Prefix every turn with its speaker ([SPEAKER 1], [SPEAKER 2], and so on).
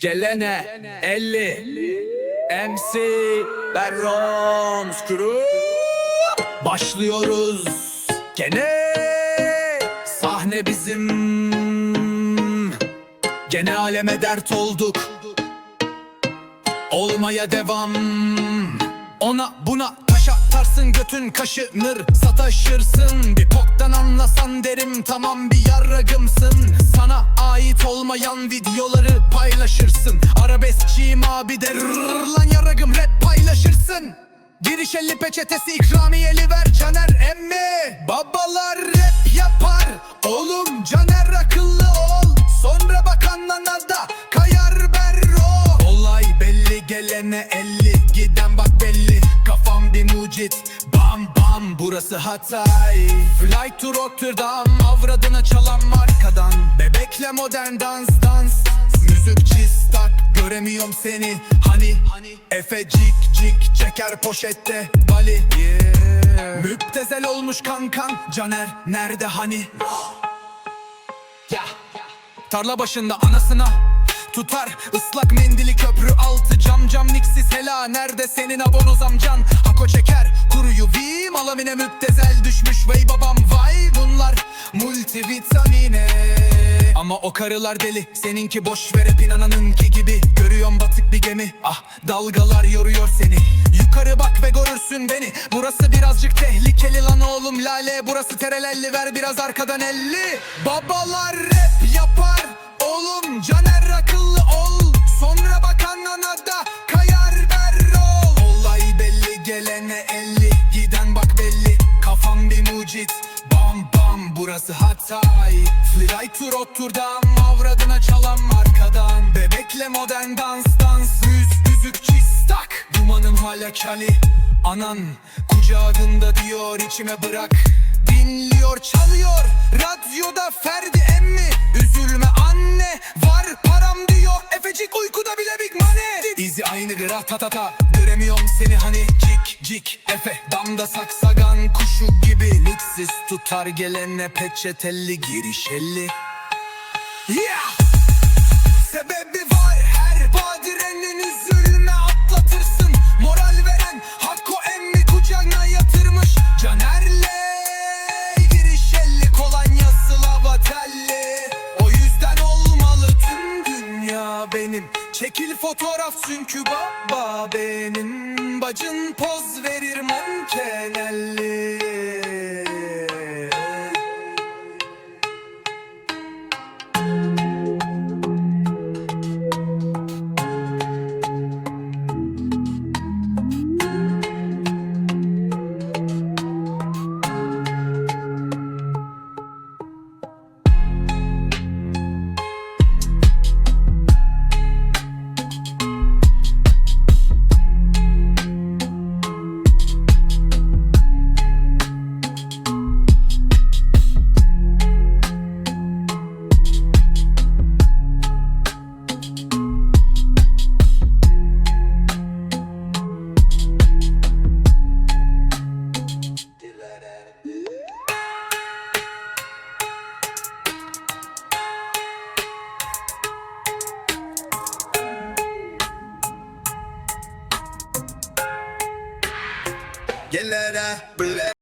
[SPEAKER 1] Gelene 50 MC Berrons Crew. Başlıyoruz. Gene Sahne bizim. Gene aleme dert olduk. Olmaya devam. Ona buna taş atarsın götün kaşınır Sataşırsın. Bir poktan anlasan derim Tamam bir yarragımsın. Sana ait olmayan videoları paylaşırsın. Arabeskçiyim abi de rrrr lan yarragım rap paylaşırsın. Giriş elli peçetesi ikramiyeli ver Caner emmi. Babalar rap yapar Oğlum Caner akıllı ol. Sonra bakanlana da kayar berro. Olay belli gelene elli mucit Bam bam burası Hatay. Fly to Rotterdam Avradına çalan markadan. Bebekle modern dans dans. Müzikçi stak Göremiyorum seni. Hani hani? Efe cik cik çeker poşette Bali. Yeah. Müptezel olmuş kankan. Caner nerede hani? Tarla başında anasına Tutar. Islak mendili köprü altı Cam cam niksiz hela. Nerede senin abonoz amcan Hako çeker kuruyu vim Alamine müptezel düşmüş Vey babam vay bunlar. Multivitamine. Ama o karılar deli Seninki boş ver hep inananınki gibi. Görüyorum batık bir gemi Ah dalgalar yoruyor seni. Yukarı bak ve görürsün beni. Burası birazcık tehlikeli lan oğlum. Lale burası terelelli. Ver biraz arkadan elli. Babalar rap yapar Oğlum. Caner Sonra bakanlana da kayar berrol Olay belli gelene elli Giden bak belli. Kafam bir mucit Bam bam burası Hatay. Fly to Rotterdam Avradına çalan markadan. Bebekle modern dans dans. Yüz yüzük çistak. Dumanım hala kali. Anan kucağında diyor içime bırak. Dinliyor çalıyor Radyoda ta ta ta Göremiyorum seni hani cik cik. Efe damda saksagan kuşu gibi Liksiz. Tutar gelene peçetelli girişelli Yeah! Çekil fotoğraf çünkü baba benim. Bacın poz verir mankenelli Gelene